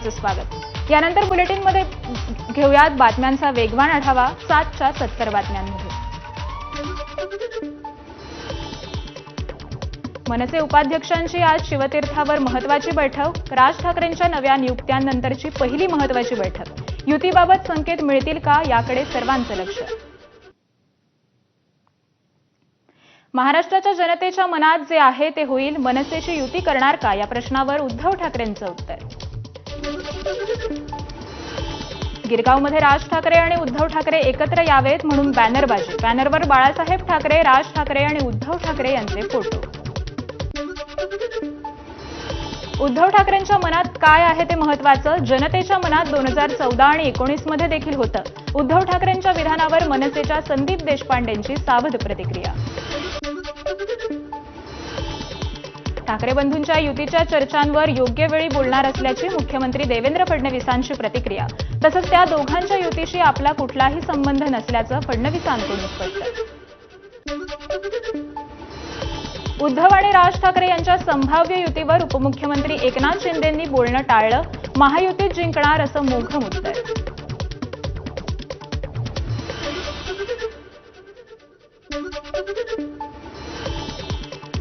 सर्वांचं स्वागत. यानंतर बुलेटिनमध्ये घेऊयात बातम्यांचा वेगवान आढावा सातच्या सत्तर बातम्यांमध्ये. मनसे उपाध्यक्षांची आज शिवतीर्थावर महत्वाची बैठक. राज ठाकरेंच्या नव्या नियुक्त्यांनंतरची पहिली महत्वाची बैठक. युतीबाबत संकेत मिळतील का याकडे सर्वांचं लक्ष. महाराष्ट्राच्या जनतेच्या मनात जे आहे ते होईल. मनसेशी युती करणार का या प्रश्नावर उद्धव ठाकरेंचं उत्तर. गिरगावमध्ये राज ठाकरे आणि उद्धव ठाकरे एकत्र यावेत म्हणून बॅनरबाजी. बॅनरवर बाळासाहेब ठाकरे राज ठाकरे आणि उद्धव ठाकरे यांचे फोटो. उद्धव ठाकरेंच्या मनात काय आहे ते महत्वाचं जनतेच्या मनात दोन हजार चौदा आणि एकोणीसमध्ये देखील होतं. उद्धव ठाकरेंच्या विधानावर मनसेच्या संदीप देशपांडेंची सावध प्रतिक्रिया. ठाकरे बंधूंच्या युतीच्या चर्चांवर योग्य वेळी बोलणार असल्याची मुख्यमंत्री देवेंद्र फडणवीसांची प्रतिक्रिया. तसंच त्या दोघांच्या युतीशी आपला कुठलाही संबंध नसल्याचं फडणवीसांकडून स्पष्ट उद्धव आणि राज ठाकरे यांच्या संभाव्य युतीवर उपमुख्यमंत्री एकनाथ शिंदेंनी बोलणं टाळलं. महायुतीत जिंकणार असं मोघम उत्तर.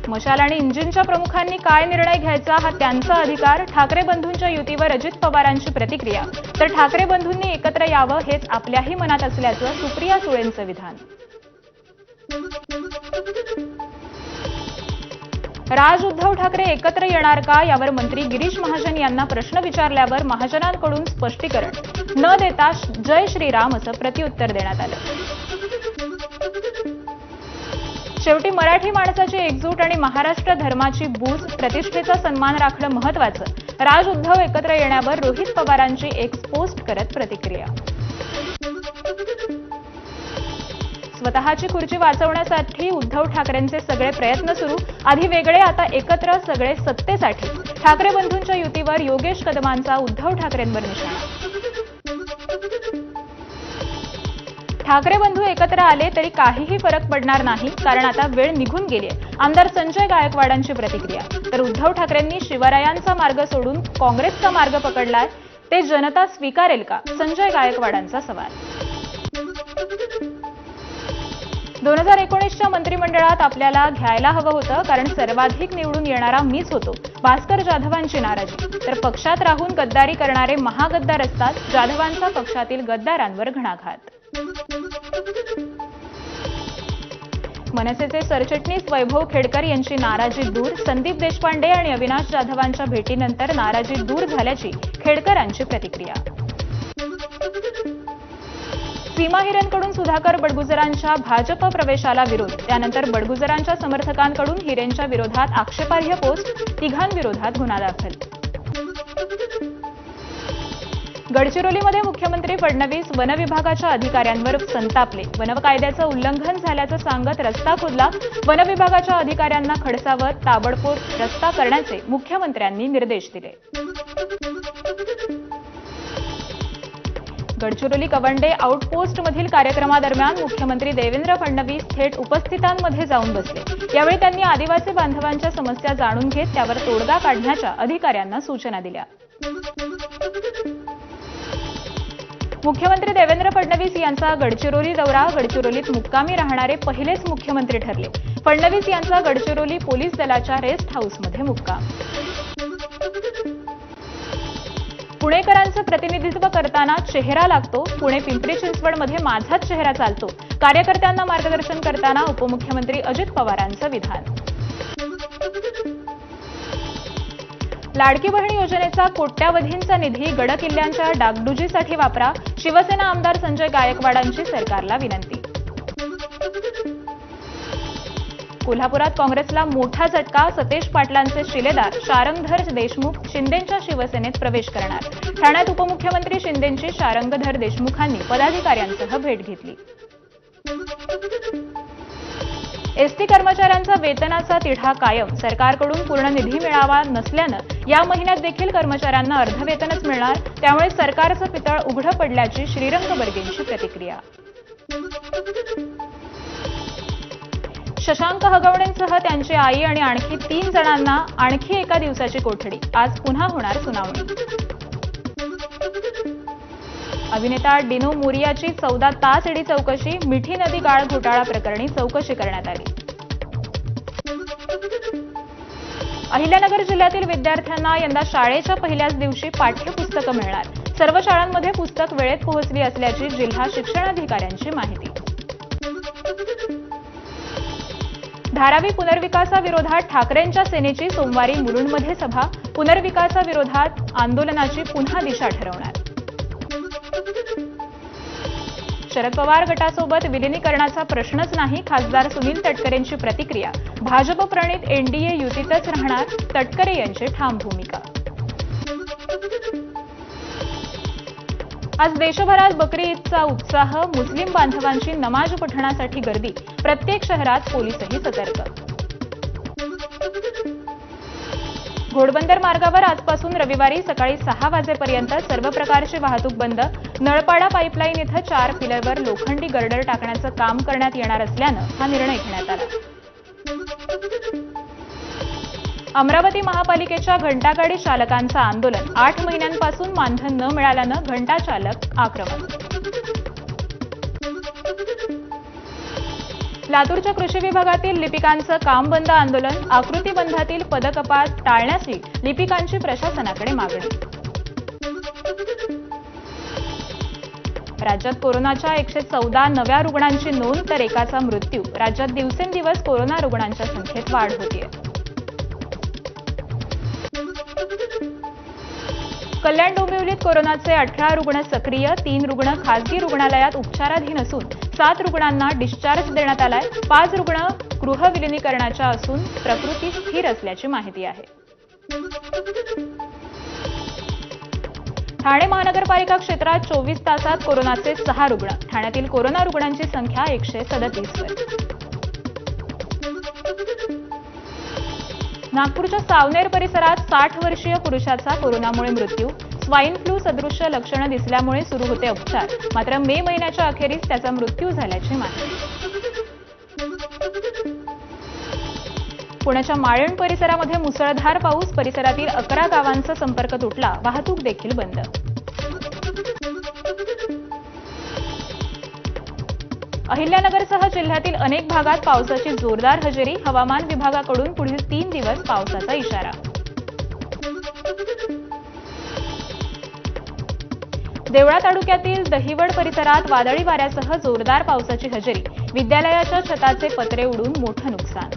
मशाल आणि इंजिनच्या प्रमुखांनी काय निर्णय घ्यायचा हा त्यांचा अधिकार ठाकरे बंधूंच्या युतीवर अजित पवारांची प्रतिक्रिया. तर ठाकरे बंधूंनी एकत्र यावं हेच आपल्याही मनात असल्याचं सुप्रिया सुळेंचं विधान. राज उद्धव ठाकरे एकत्र येणार का? यावर मंत्री गिरीश महाजन यांना प्रश्न विचारल्यावर महाजनांकडून स्पष्टीकरण. न देता जय श्रीराम असं प्रत्युत्तर देण्यात आलं. शेवटी मराठी माणसाची एकजूट आणि महाराष्ट्र धर्माची बूज प्रतिष्ठेचा सन्मान राखणं महत्वाचं राज उद्धव एकत्र येण्यावर रोहित पवारांची एक पोस्ट करत प्रतिक्रिया. स्वतःची खुर्ची वाचवण्यासाठी उद्धव ठाकरेंचे सगळे प्रयत्न सुरू. आधी वेगळे आता एकत्र सगळे सत्तेसाठी. ठाकरे बंधूंच्या युतीवर योगेश कदमांचा उद्धव ठाकरेंवर निशाणा. ठाकरे बंधू एकत्र आले तरी काहीही फरक पडणार नाही कारण आता वेळ निघून गेली आमदार संजय गायकवाडांची प्रतिक्रिया. तर उद्धव ठाकरेंनी शिवरायांचा मार्ग सोडून काँग्रेसचा मार्ग पकडलाय ते जनता स्वीकारेल का? संजय गायकवाडांचा सवाल. दोन हजार एकोणीसच्या मंत्रिमंडळात आपल्याला घ्यायला हवं होतं कारण सर्वाधिक निवडून येणारा मीच होतो. भास्कर जाधवांची नाराजी. तर पक्षात राहून गद्दारी करणारे महागद्दार असतात जाधवांचा पक्षातील गद्दारांवर घणाघात. मनसेचे सरचिटणीस वैभव खेडकर यांची नाराजी दूर संदीप देशपांडे आणि अविनाश जाधवांच्या भेटीनंतर नाराजी दूर झाल्याची खेडकरांची प्रतिक्रिया. सीमा हिरेनकडून सुधाकर बडगुजरांच्या भाजप प्रवेशाला विरोध. त्यानंतर बडगुजरांच्या समर्थकांकडून हिरेनच्या विरोधात आक्षेपार्ह पोस्ट तिघांविरोधात गुन्हा दाखल. गडचिरोलीमध्ये मुख्यमंत्री फडणवीस वनविभागाच्या अधिकाऱ्यांवर संतापले. वन कायद्याचं उल्लंघन झाल्याचं सांगत रस्ता खोदला. वनविभागाच्या अधिकाऱ्यांना खडसावत ताबडतोब रस्ता करण्याचे मुख्यमंत्र्यांनी निर्देश दिले. गडचिरोली कवंडे आउटपोस्टमधील कार्यक्रमादरम्यान मुख्यमंत्री देवेंद्र फडणवीस थेट उपस्थितांमध्ये जाऊन बसले. यावेळी त्यांनी आदिवासी बांधवांच्या समस्या जाणून घेत त्यावर तोडगा काढण्याच्या अधिकाऱ्यांना सूचना दिल्या. मुख्यमंत्री देवेंद्र फडणवीस यांचा गडचिरोली दौरा गडचिरोलीत मुक्कामी राहणारे पहिलेच मुख्यमंत्री ठरले. फडणवीस यांचा गडचिरोली पोलीस दलाच्या रेस्ट हाऊसमध्ये मुक्काम. पुणेकरांचं प्रतिनिधित्व करताना चेहरा लागतो. पुणे पिंपरी चिंचवडमध्ये माझाच चेहरा चालतो. कार्यकर्त्यांना मार्गदर्शन करताना उपमुख्यमंत्री अजित पवारांचं विधान. लाडकी बहीण योजनेचा कोट्यावधींचा निधी गडकिल्ल्यांच्या डागडुजीसाठी वापरा. शिवसेना आमदार संजय गायकवाडांची सरकारला विनंती. कोल्हापुरात काँग्रेसला मोठा झटका सतेज पाटलांचे शिलेदार शारंगधर देशमुख शिंदेच्या शिवसेनेत प्रवेश करणार. ठाण्यात उपमुख्यमंत्री शिंदेंची शारंगधर देशमुखांनी पदाधिकाऱ्यांसह भेट घेतली. एसटी कर्मचाऱ्यांचा वेतनाचा तिढा कायम. सरकारकडून पूर्ण निधी मिळावा नसल्यानं या महिन्यात देखील कर्मचाऱ्यांना अर्धवेतनच मिळणार. त्यामुळे सरकारचं पितळ उघडं पडल्याची श्रीरंग बर्गेंची प्रतिक्रिया. शशांक हगवणेंसह त्यांची आई आणि आणखी तीन जणांना आणखी एका दिवसाची कोठडी. आज पुन्हा होणार सुनावणी. अभिनेता डिनो मोरियाची चौदा तास ईडी चौकशी मिठी नदी गाळ घोटाळा प्रकरणी चौकशी करण्यात आली. अहिल्यानगर जिल्ह्यातील विद्यार्थ्यांना यंदा शाळेच्या पहिल्याच दिवशी पाठ्यपुस्तकं मिळणार. सर्व शाळांमध्ये पुस्तक वेळेत पोहोचली असल्याची जिल्हा शिक्षणाधिकाऱ्यांची माहिती. धारावी पुनर्विकासाविरोधात ठाकरेंच्या सेनेची सोमवारी मुलुंडमध्ये सभा. पुनर्विकासाविरोधात आंदोलनाची पुन्हा दिशा ठरवणार. शरद पवार गटासोबत विलिनीकरणाचा प्रश्नच नाही खासदार सुनील तटकरेंची प्रतिक्रिया. भाजप प्रणित एनडीए युतीतच राहणार तटकरे यांची ठाम भूमिका. आज देशभरात बकरी ईदचा उत्साह मुस्लिम बांधवांची नमाज पठणासाठी गर्दी. प्रत्येक शहरात पोलीसही सतर्क. घोडबंदर मार्गावर आजपासून रविवारी सकाळी सहा वाजेपर्यंत सर्व प्रकारची वाहतूक बंद. नळपाडा पाईपलाईन इथं चार पिलरवर लोखंडी गर्डर टाकण्याचं काम करण्यात येणार असल्यानं हा निर्णय घेण्यात आला. अमरावती महापालिकेच्या घंटागाडी चालकांचं आंदोलन. आठ महिन्यांपासून मानधन न मिळाल्यानं घंटा चालक आक्रमक. लातूरच्या कृषी विभागातील लिपिकांचं काम बंद आंदोलन आकृती बंधातील पदकपात टाळण्याची लिपिकांची प्रशासनाकडे मागणी. राज्यात कोरोनाच्या एकशे चौदा नव्या रुग्णांची नोंद तर एकाचा मृत्यू. राज्यात दिवसेंदिवस कोरोना रुग्णांच्या संख्येत वाढ होतीये. कल्याण डोंबिवलीत कोरोनाचे अठरा रुग्ण सक्रिय तीन रुग्ण खासगी रुग्णालयात उपचाराधीन असून सात रुग्णांना डिस्चार्ज देण्यात आलाय. पाच रुग्ण गृहविलिनीकरणाच्या असून प्रकृती स्थिर असल्याची माहिती आहे. ठाणे महानगरपालिका क्षेत्रात चोवीस तासात कोरोनाचे सहा रुग्ण. ठाण्यातील कोरोना रुग्णांची संख्या एकशे सदतीसवर नागपूरच्या सावनेर परिसरात साठ वर्षीय पुरुषाचा कोरोनामुळे मृत्यू. स्वाईन फ्लू सदृश्य लक्षणं दिसल्यामुळे सुरू होते उपचार. मात्र मे महिन्याच्या अखेरीस त्याचा मृत्यू झाल्याची माहिती. पुण्याच्या माळण परिसरामध्ये मुसळधार पाऊस परिसरातील अकरा गावांचा संपर्क तुटला वाहतूक देखील बंद. अहिल्यानगरसह जिल्ह्यातील अनेक भागात पावसाची जोरदार हजेरी. हवामान विभागाकडून पुढील तीन दिवस पावसाचा इशारा. देवळा तालुक्यातील दहिवड परिसरात वादळी वाऱ्यासह जोरदार पावसाची हजेरी. विद्यालयाच्या छताचे पत्रे उडून मोठं नुकसान.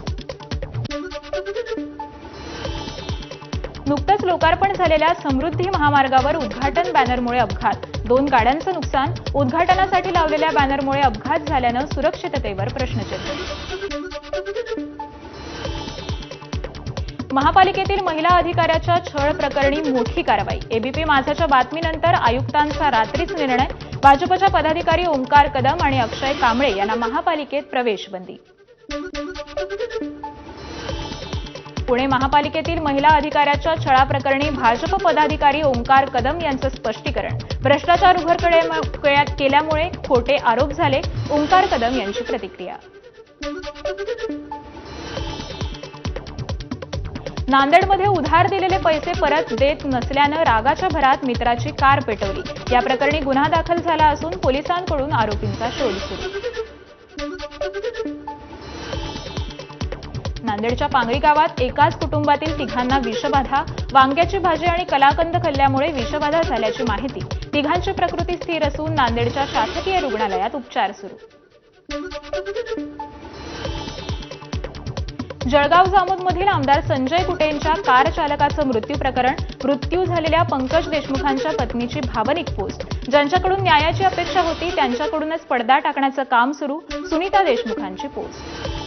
नुकतंच लोकार्पण झालेल्या समृद्धी महामार्गावर उद्घाटन बॅनरमुळे अपघात. दोन गाड्यांचं नुकसान उद्घाटनासाठी लावलेल्या बॅनरमुळे अपघात झाल्यानं सुरक्षिततेवर प्रश्नचिन्ह. महापालिकेतील महिला अधिकाऱ्याच्या छळ प्रकरणी मोठी कारवाई. एबीपी माझाच्या बातमीनंतर आयुक्तांचा रात्रीच निर्णय भाजपच्या पदाधिकारी ओंकार कदम आणि अक्षय कांबळे यांना महापालिकेत प्रवेश बंदी पुणे महापालिकेतील महिला अधिकाऱ्याच्या छळाप्रकरणी भाजप पदाधिकारी ओंकार कदम यांचं स्पष्टीकरण. भ्रष्टाचार उघडकडे केल्यामुळे खोटे आरोप झाले ओंकार कदम यांची प्रतिक्रिया. नांदेडमध्ये उधार दिलेले पैसे परत देत नसल्यानं रागाच्या भरात मित्राची कार पेटवली. या प्रकरणी गुन्हा दाखल झाला असून पोलिसांकडून आरोपींचा शोध सुरू. नांदेडच्या पांगरी गावात एकाच कुटुंबातील तिघांना विषबाधा वांग्याची भाजी आणि कलाकंद खाल्ल्यामुळे विषबाधा झाल्याची माहिती तिघांची प्रकृती स्थिर असून नांदेडच्या शासकीय रुग्णालयात उपचार सुरू. जळगाव जामोदमधील आमदार संजय कुटेंच्या कार चालकाचं मृत्यू प्रकरण मृत्यू झालेल्या पंकज देशमुखांच्या पत्नीची भावनिक पोस्ट. ज्यांच्याकडून न्यायाची अपेक्षा होती त्यांच्याकडूनच पडदा टाकण्याचं काम सुरू सुनीता देशमुखांची पोस्ट.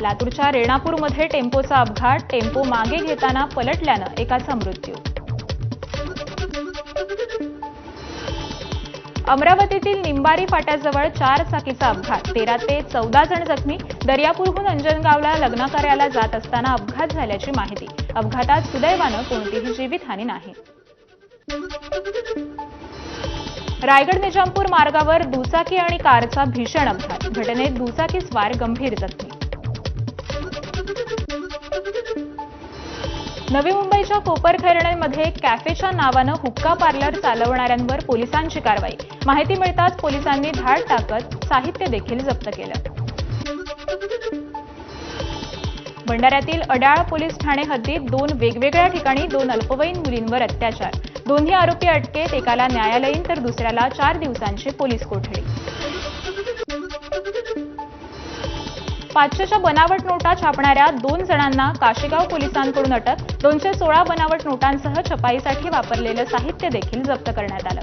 लातूरच्या रेणापूरमध्ये टेम्पोचा अपघात. टेम्पो मागे घेताना पलटल्यानं एकाचा मृत्यू. अमरावतीतील निंबारी फाट्याजवळ चार चाकीचा अपघात. तेरा ते चौदा जण जखमी. दर्यापूरहून अंजनगावला लग्नकार्याला जात असताना अपघात झाल्याची माहिती. अपघातात सुदैवानं कोणतीही जीवितहानी नाही. रायगड निजामपूर मार्गावर दुचाकी आणि कारचा भीषण अपघात. घटनेत दुचाकी स्वार गंभीर जखमी. नवी मुंबईच्या कोपरखैरणेमध्ये कॅफेच्या नावानं हुक्का पार्लर चालवणाऱ्यांवर पोलिसांची कारवाई. माहिती मिळताच पोलिसांनी धाड टाकत साहित्य देखील जप्त केलं. भंडाऱ्यातील अडाळ पोलीस ठाणे हद्दीत दोन वेगवेगळ्या ठिकाणी दोन अल्पवयीन मुलींवर अत्याचार. दोन्ही आरोपी अटकेत एकाला न्यायालयीन तर दुसऱ्याला चार दिवसांची पोलीस कोठडी. पाचशेच्या बनावट नोटा छापणाऱ्या दोन जणांना काशेगाव पोलिसांकडून अटक दोनशे सोळा बनावट नोटांसह छपाईसाठी वापरलेलं साहित्य देखील जप्त करण्यात आलं.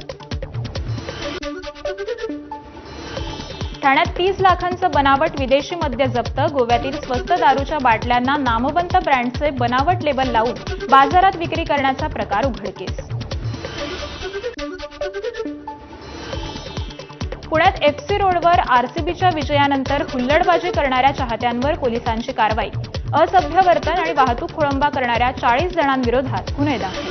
ठाण्यात तीस लाखांचं बनावट विदेशी मद्य जप्त गोव्यातील स्वस्त दारूच्या बाटल्यांना नामवंत ब्रँडचे बनावट लेबल लावून बाजारात विक्री करण्याचा प्रकार उघडकीस. पुण्यात एफसी रोडवर आरसीबीच्या विजयानंतर हुल्लडबाजी करणाऱ्या चाहत्यांवर पोलिसांची कारवाई. असभ्य वर्तन आणि वाहतूक खोळंबा करणाऱ्या चाळीस जणांविरोधात गुन्हे दाखल.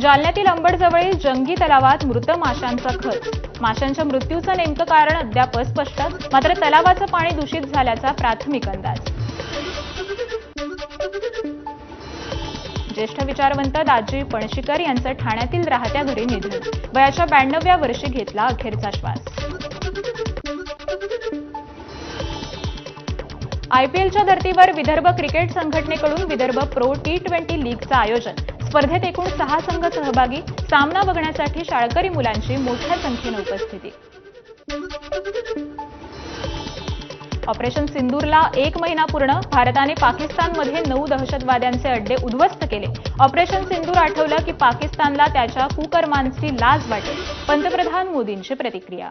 जालन्यातील अंबडजवळील जंगी तलावात मृत माशांचा खच माशांच्या मृत्यूचं नेमकं कारण अद्याप अस्पष्ट मात्र तलावाचं पाणी दूषित झाल्याचा प्राथमिक अंदाज. ज्येष्ठ विचारवंत दाजी पणशीकर यांचं ठाण्यातील राहत्या घरी निधन. वयाच्या ब्याण्णव्या वर्षी घेतला अखेरचा श्वास. आयपीएलच्या धर्तीवर विदर्भ क्रिकेट संघटनेकडून विदर्भ प्रो टी ट्वेंटी लीगचं आयोजन. स्पर्धेत एकूण सहा संघ सहभागी. सामना बघण्यासाठी शाळकरी मुलांची मोठ्या संख्येनं उपस्थिती. ऑपरेशन सिंदूरला एक महिना पूर्ण भारताने पाकिस्तानमध्ये नऊ दहशतवाद्यांचे अड्डे उद्ध्वस्त केले. ऑपरेशन सिंदूर आठवलं की पाकिस्तानला त्याच्या कुकर्मांची लाज वाटेल. पंतप्रधान मोदींची प्रतिक्रिया.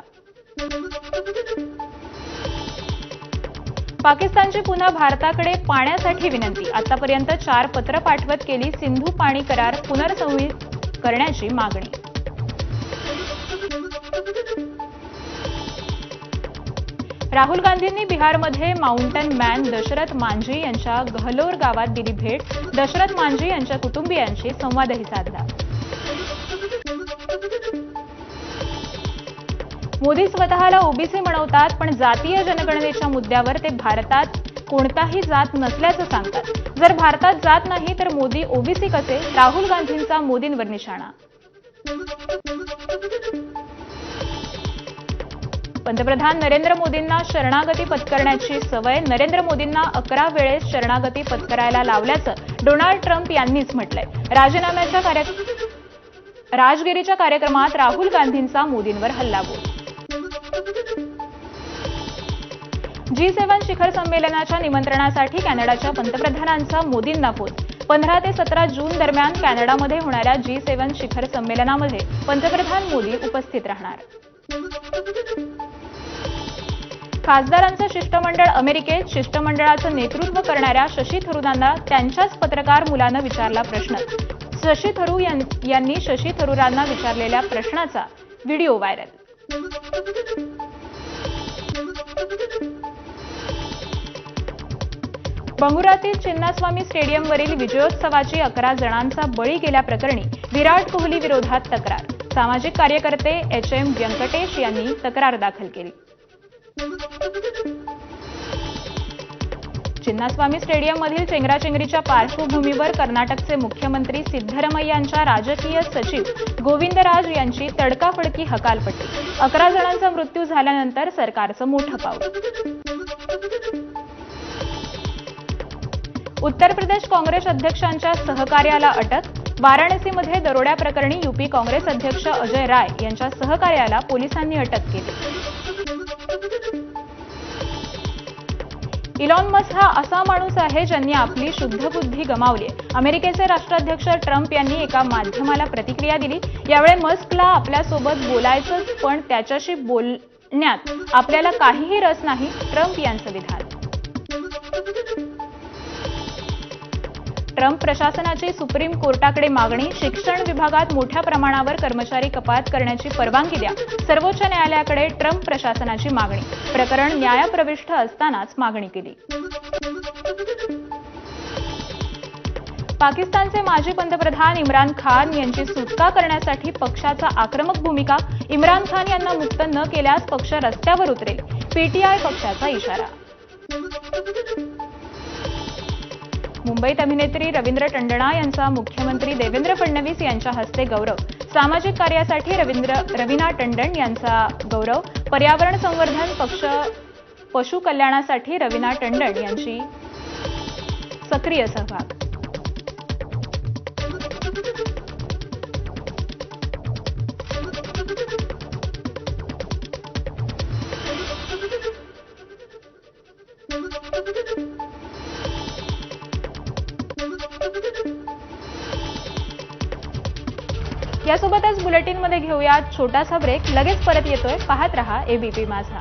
पाकिस्तानची पुन्हा भारताकडे पाण्यासाठी विनंती. आतापर्यंत चार पत्र पाठवत केली सिंधू पाणी करार पुनर्संहित करण्याची मागणी. राहुल गांधींनी बिहारमध्ये माउंटन मॅन दशरथ मांझी यांच्या गहलोर गावात दिली भेट. दशरथ मांझी यांच्या कुटुंबियांशी संवादही साधला. मोदी स्वतःला ओबीसी म्हणवतात पण जातीय जनगणनेच्या मुद्द्यावर ते भारतात कोणताही जात नसल्याचं सांगतात. जर भारतात जात नाही तर मोदी ओबीसी कसे? राहुल गांधींचा मोदींवर निशाणा. पंतप्रधान नरेंद्र मोदींना शरणागती पत्करण्याची सवय नरेंद्र मोदींना अकरा वेळेस शरणागती पत्करायला लावल्याचं डोनाल्ड ट्रम्प यांनीच म्हटलंय. राजीनाम्याच्या कार्य राजगिरीच्या कार्यक्रमात राहुल गांधींचा मोदींवर हल्लाबोल जी सेव्हन शिखर संमेलनाच्या निमंत्रणासाठी कॅनडाच्या पंतप्रधानांचा मोदींना फोन. पंधरा ते सतरा जून दरम्यान कॅनडामध्ये होणाऱ्या जी सेव्हन शिखर संमेलनामध्ये पंतप्रधान मोदी उपस्थित राहणार. खासदारांचं शिष्टमंडळ अमेरिकेत शिष्टमंडळाचं नेतृत्व करणाऱ्या शशी थरूरांना त्यांच्याच पत्रकार मुलानं विचारला प्रश्न. शशी थरूर यांनी शशी थरूरांना विचारलेल्या प्रश्नाचा व्हिडिओ व्हायरल. बंगुरातील चिन्नास्वामी स्टेडियमवरील विजयोत्सवाची अकरा जणांचा बळी गेल्याप्रकरणी विराट कोहली विरोधात तक्रार. सामाजिक कार्यकर्ते एच एम व्यंकटेश यांनी तक्रार दाखल केली. चिन्नास्वामी स्टेडियममधील चेंगराचेंगरीच्या पार्श्वभूमीवर कर्नाटकचे मुख्यमंत्री सिद्धरमय्यांच्या राजकीय सचिव गोविंदराज यांची तडकाफडकी हकालपट्टी. अकरा जणांचा मृत्यू झाल्यानंतर सरकारचं मोठं पाऊल. उत्तर प्रदेश काँग्रेस अध्यक्षांच्या सहकार्याला अटक. वाराणसीमध्ये दरोड्याप्रकरणी यूपी काँग्रेस अध्यक्ष अजय राय यांच्या सहकार्याला पोलिसांनी अटक केली. इलॉन मस्क हा असा माणूस आहे ज्यांनी आपली शुद्ध बुद्धी गमावली अमेरिकेचे राष्ट्राध्यक्ष ट्रम्प यांनी एका माध्यमाला प्रतिक्रिया दिली. यावेळी मस्कला आपल्यासोबत बोलायचंच पण त्याच्याशी बोलण्यात आपल्याला काहीही रस नाही ट्रम्प यांचं विधान. ट्रम्प प्रशासनाची सुप्रीम कोर्टाकडे मागणी शिक्षण विभागात मोठ्या प्रमाणावर कर्मचारी कपात करण्याची परवानगी द्या सर्वोच्च न्यायालयाकडे ट्रम्प प्रशासनाची मागणी. प्रकरण न्यायप्रविष्ट असतानाच मागणी केली. पाकिस्तानचे माजी पंतप्रधान इम्रान खान यांची सुटका करण्यासाठी पक्षाचा आक्रमक भूमिका इम्रान खान यांना मुक्त न केल्यास पक्ष रस्त्यावर उतरेल पीटीआय पक्षाचा इशारा. मुंबईत अभिनेत्री रवींद्र टंडणा यांचा मुख्यमंत्री देवेंद्र फडणवीस यांच्या हस्ते गौरव. सामाजिक कार्यासाठी रवींद्र रवीना टंडन यांचा गौरव. पर्यावरण संवर्धन पक्ष पशु कल्याणासाठी रवीना टंडन यांची सक्रिय सहभाग. घेऊयात छोटासा ब्रेक लगेच परत येतोय. पाहत रहा एबीपी माझा.